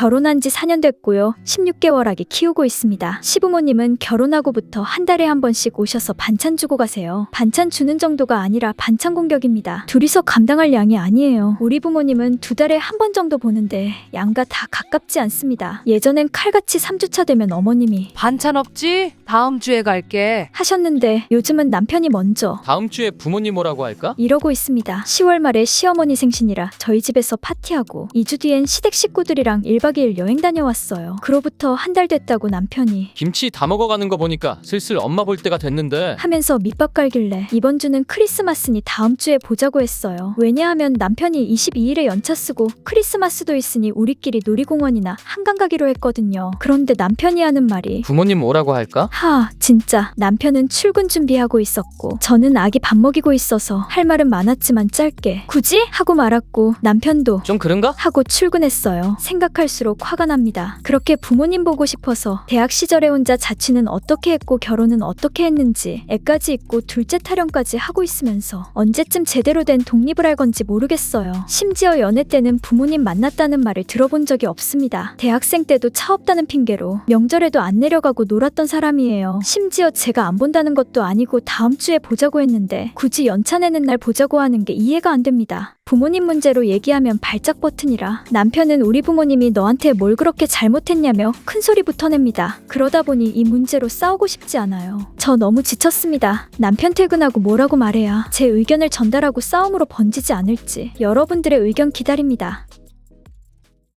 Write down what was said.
결혼한 지 4년 됐고요. 16개월 아기 키우고 있습니다. 시부모님은 결혼하고부터 한 달에 한 번씩 오셔서 반찬 주고 가세요. 반찬 주는 정도가 아니라 반찬 공격입니다. 둘이서 감당할 양이 아니에요. 우리 부모님은 두 달에 한 번 정도 보는데 양과 다 가깝지 않습니다. 예전엔 칼같이 3주차 되면 어머님이 반찬 없지? 다음 주에 갈게. 하셨는데 요즘은 남편이 먼저 다음 주에 부모님 오라고 할까? 이러고 있습니다. 10월 말에 시어머니 생신이라 저희 집에서 파티하고 2주 뒤엔 시댁 식구들이랑 1박 2일 여행 다녀왔어요. 그로부터 한 달 됐다고 남편이 김치 다 먹어가는 거 보니까 슬슬 엄마 볼 때가 됐는데 하면서 밑밥 깔길래 이번 주는 크리스마스니 다음 주에 보자고 했어요. 왜냐하면 남편이 22일에 연차 쓰고 크리스마스도 있으니 우리끼리 놀이공원이나 한강 가기로 했거든요. 그런데 남편이 하는 말이 부모님 오라고 할까? 하, 진짜 남편은 출근 준비하고 있었고 저는 아기 밥 먹이고 있어서 할 말은 많았지만 짧게 굳이 하고 말았고 남편도 좀 그런가? 하고 출근했어요. 생각할 수록 화가 납니다. 그렇게 부모님 보고 싶어서 대학 시절에 혼자 자취는 어떻게 했고 결혼은 어떻게 했는지 애까지 있고 둘째 타령까지 하고 있으면서 언제쯤 제대로 된 독립을 할 건지 모르겠어요. 심지어 연애 때는 부모님 만났다는 말을 들어본 적이 없습니다. 대학생 때도 차 없다는 핑계로 명절에도 안 내려가고 놀았던 사람이에요. 심지어 제가 안 본다는 것도 아니고 다음 주에 보자고 했는데 굳이 연차 내는 날 보자고 하는 게 이해가 안 됩니다. 부모님 문제로 얘기하면 발작 버튼이라 남편은 우리 부모님이 너한테 뭘 그렇게 잘못했냐며 큰 소리부터 냅니다. 그러다 보니 이 문제로 싸우고 싶지 않아요. 저 너무 지쳤습니다. 남편 퇴근하고 뭐라고 말해야 제 의견을 전달하고 싸움으로 번지지 않을지 여러분들의 의견 기다립니다.